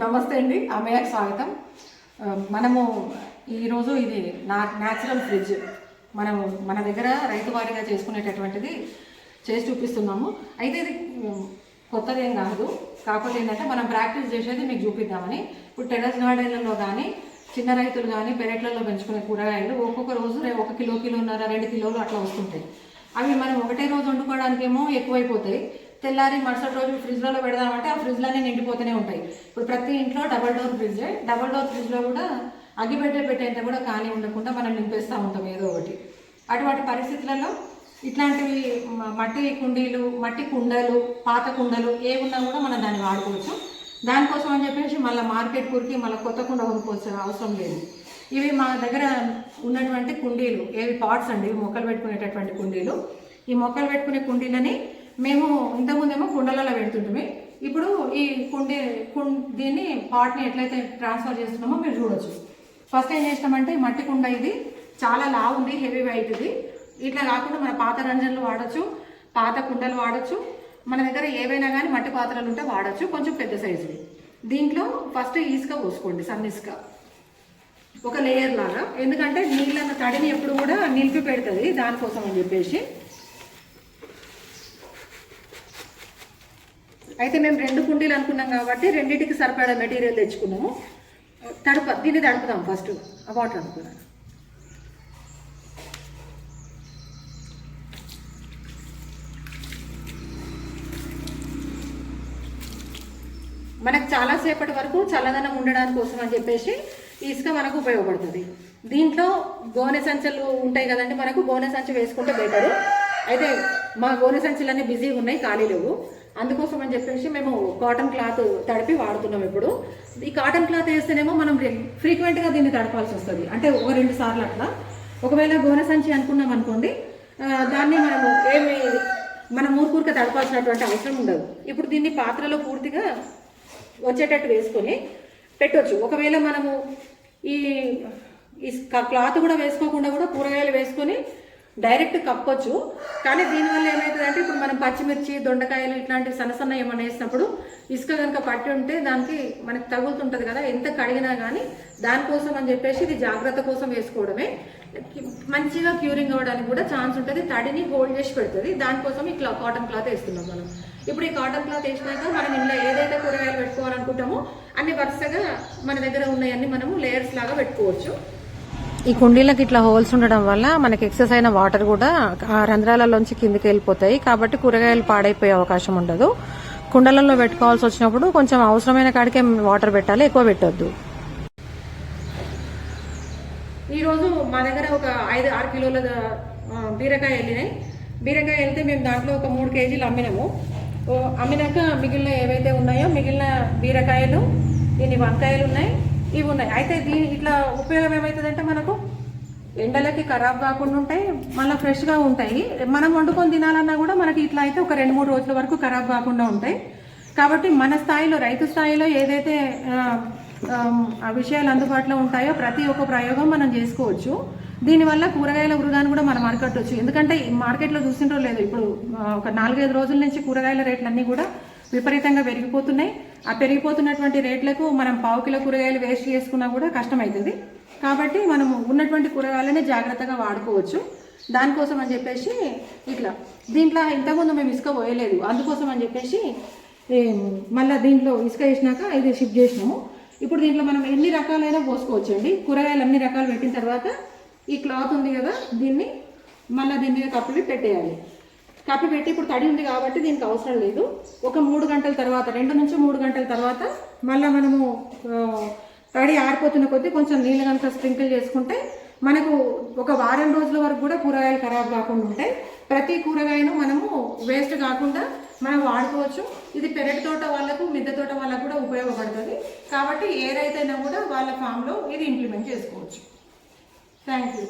నమస్తే అండి. అమ్మయ్యకి స్వాగతం. మనము ఈరోజు ఇది నా న్యాచురల్ ఫ్రిడ్జ్ మనము మన దగ్గర రైతువారీగా చేసుకునేటటువంటిది చేసి చూపిస్తున్నాము. అయితే ఇది కొత్తదేం కొత్తది ఏం కాదు. కాకపోతే ఏంటంటే మనం ప్రాక్టీస్ చేసేది మీకు చూపిద్దామని. ఇప్పుడు టెరస్ గార్డెన్లలో కానీ చిన్న రైతులు కానీ పెరట్లలో పెంచుకునే కూరగాయలు ఒక్కొక్క రోజు రే- ఒక కిలో కిలోన్నర రెండు కిలోలు అట్లా వస్తుంటాయి. అవి మనం ఒకటే రోజు వండుకోవడానికేమో ఎక్కువైపోతాయి. తెల్లారి మరుసటి రోజు ఫ్రిడ్జ్లలో పెడదామంటే ఆ ఫ్రిడ్జ్లోనే నిండిపోతూనే ఉంటాయి. ఇప్పుడు ప్రతి ఇంట్లో double door fridge. Double door ఫ్రిడ్జ్లో కూడా అగ్గిపెట్టే పెట్టేంత కూడా ఖాళీ ఉండకుండా మనం నింపేస్తూ ఉంటాం ఏదో ఒకటి. అటువంటి పరిస్థితులలో ఇట్లాంటివి మట్టి కుండీలు మట్టి కుండలు పాత కుండలు ఏ ఉన్నా కూడా మనం దాన్ని వాడుకోవచ్చు. దానికోసం అని చెప్పేసి మళ్ళీ మార్కెట్ కూరికి మళ్ళీ కొత్త కుండ కొనుక్కోవచ్చు అవసరం లేదు. ఇవి మా దగ్గర ఉన్నటువంటి కుండీలు ఏవి పాట్స్ అండి ఇవి మొక్కలు పెట్టుకునేటటువంటి కుండీలు. ఈ మొక్కలు పెట్టుకునే కుండీలని మేము ఇంతకుముందేమో కుండలలో పెడుతుంటే ఇప్పుడు ఈ కుండీ కుం దీన్ని పాట్ని ఎట్లయితే ట్రాన్స్ఫర్ చేస్తున్నామో మీరు చూడొచ్చు. ఫస్ట్ ఏం చేస్తామంటే ఈ మట్టి కుండ ఇది చాలా లావు ఉంది హెవీ వెయిట్ ఇది. ఇట్లా కాకుండా మన పాత రంజన్లు వాడచ్చు పాత కుండలు వాడచ్చు. మన దగ్గర ఏవైనా కానీ మట్టి పాత్రలు ఉంటే వాడచ్చు కొంచెం పెద్ద సైజుది దీంట్లో ఫస్ట్ ఇసుక పోసుకోండి సన్న ఇసుక. ఒక లేయర్ లాగా. ఎందుకంటే నీళ్ళన్న తడిని ఎప్పుడు కూడా నిలిపి పెడుతుంది దానికోసం అని చెప్పేసి. అయితే మేము రెండు కుండీలు అనుకున్నాం కాబట్టి రెండింటికి సరిపడా మెటీరియల్ తెచ్చుకున్నాము. తడుప దీన్ని తడుపుదాం ఫస్ట్ వాటర్ అనుకున్నాం మనకు చాలాసేపటి వరకు చల్లదనం ఉండడానికి కోసం అని చెప్పేసి ఇసుక మనకు ఉపయోగపడుతుంది. దీంట్లో గోనె సంచులు ఉంటాయి కదండి మనకు గోనె సంచి వేసుకుంటే బెటరు. అయితే మా గోనె సంచులన్నీ బిజీగా ఉన్నాయి ఖాళీ లేవు. అందుకోసం అని చెప్పేసి మేము కాటన్ క్లాత్ తడిపి వాడుతున్నాం ఇప్పుడు. ఈ కాటన్ క్లాత్ వేస్తేనేమో మనం ఫ్రీక్వెంట్గా దీన్ని తడపాల్సి వస్తుంది. అంటే ఒక రెండు సార్లు అట్లా. ఒకవేళ గోనె సంచి అనుకున్నాం అనుకోండి దాన్ని మనము ఏమి మనం ఊరుకూరిక తడపాల్సినటువంటి అవసరం ఉండదు. ఇప్పుడు దీన్ని పాత్రలో పూర్తిగా వచ్చేటట్టు వేసుకొని పెట్టవచ్చు ఒకవేళ మనము ఈ ఈ క్లాత్ కూడా వేసుకోకుండా కూడా కూరగాయలు వేసుకొని డైరెక్ట్ కప్పొచ్చు. కానీ దీనివల్ల ఏమవుతుందంటే ఇప్పుడు మనం పచ్చిమిర్చి దొండకాయలు ఇట్లాంటి సన్న సన్న ఏమైనా వేసినప్పుడు ఇసుక కనుక పట్టి ఉంటే దానికి మనకి తగులుతుంటుంది కదా. ఎంత కడిగినా కానీ దానికోసం అని చెప్పేసి ఇది జాగ్రత్త కోసం వేసుకోవడమే. మంచిగా క్యూరింగ్ అవ్వడానికి కూడా ఛాన్స్ ఉంటుంది. తడిని హోల్డ్ చేసి పెడుతుంది. దానికోసం ఈ క్లా కాటన్ క్లాత్ వేస్తున్నాం మనం. ఇప్పుడు ఈ కాటన్ క్లాత్ వేసినాక మనం ఇంట్లో ఏదైతే కూరగాయలు పెట్టుకోవాలనుకుంటామో అన్ని వరుసగా మన దగ్గర ఉన్నాయన్నీ మనము లేయర్స్ లాగా పెట్టుకోవచ్చు. ఈ కుండీలకు ఇట్లా హోల్స్ ఉండడం వల్ల మనకి ఎక్సెస్ అయిన వాటర్ కూడా ఆ రంధ్రాలలోంచి కిందికి వెళ్ళిపోతాయి. కాబట్టి కూరగాయలు పాడైపోయే అవకాశం ఉండదు. కుండలలో పెట్టుకోవాల్సి వచ్చినప్పుడు కొంచెం అవసరమైన కాడికే వాటర్ పెట్టాలి ఎక్కువ పెట్టొద్దు. ఈరోజు మా దగ్గర ఒక ఐదు ఆరు కిలోల బీరకాయ వెళ్ళినాయి. బీరకాయ వెళ్తే మేము దాంట్లో ఒక మూడు కేజీలు అమ్మినాము. అమ్మినాక మిగిలిన ఏవైతే ఉన్నాయో మిగిలిన బీరకాయలు దీని వంకాయలు ఉన్నాయి ఇవి ఉన్నాయి. అయితే దీని ఇట్లా ఉపయోగం ఏమవుతుందంటే మనం ఎండలకి ఖరాబ్ కాకుండా ఉంటాయి మళ్ళీ ఫ్రెష్గా ఉంటాయి. మనం వండుకొని తినాలన్నా కూడా మనకి ఇట్లా అయితే ఒక రెండు మూడు రోజుల వరకు ఖరాబ్ కాకుండా ఉంటాయి. కాబట్టి మన స్థాయిలో రైతు స్థాయిలో ఏదైతే ఆ, విషయాలు అందుబాటులో ఉంటాయో ప్రతి ఒక్క ప్రయోగం మనం చేసుకోవచ్చు. దీనివల్ల కూరగాయల వృధాన్ని కూడా మనం అరికట్టవచ్చు ఎందుకంటే ఈ మార్కెట్లో చూసిండ్రో లేదు ఇప్పుడు ఒక నాలుగైదు రోజుల నుంచి కూరగాయల రేట్లన్నీ కూడా విపరీతంగా పెరిగిపోతున్నాయి. ఆ పెరిగిపోతున్నటువంటి రేట్లకు మనం పావు కిలో కూరగాయలు వేస్ట్ చేసుకున్నా కూడా కష్టమవుతుంది. కాబట్టి మనము ఉన్నటువంటి కూరగాయలనే జాగ్రత్తగా వాడుకోవచ్చు. దానికోసం అని చెప్పేసి ఇట్లా దీంట్లో ఇంతకుముందు మేము ఇసుక పోయలేదు. అందుకోసం అని చెప్పేసి మళ్ళీ దీంట్లో ఇసుక వేసినాక ఇది షిఫ్ట్ చేసినాము. ఇప్పుడు దీంట్లో మనం ఎన్ని రకాలైనా పోసుకోవచ్చు అండి కూరగాయలు అన్ని రకాలు పెట్టిన తర్వాత ఈ క్లాత్ ఉంది కదా దీన్ని మళ్ళీ దీని మీద కప్పి పెట్టేయాలి. కప్పి పెట్టి ఇప్పుడు తడి ఉంది కాబట్టి దీనికి అవసరం లేదు. ఒక మూడు గంటల తర్వాత రెండు నుంచి మూడు గంటల తర్వాత మళ్ళీ మనము తడి ఆరిపోతున్న కొద్దీ కొంచెం నీళ్ళు కనుక స్ప్రింకిల్ చేసుకుంటే మనకు ఒక వారం రోజుల వరకు కూడా కూరగాయలు ఖరాబ్ కాకుండా ఉంటాయి. ప్రతి కూరగాయను మనము వేస్ట్ కాకుండా మనం వాడుకోవచ్చు. ఇది పెరటి తోట వాళ్ళకు మిద్దె తోట వాళ్ళకు కూడా ఉపయోగపడుతుంది. కాబట్టి ఏ రైతైనా కూడా వాళ్ళ ఫామ్లో ఇది ఇంప్లిమెంట్ చేసుకోవచ్చు. Thank you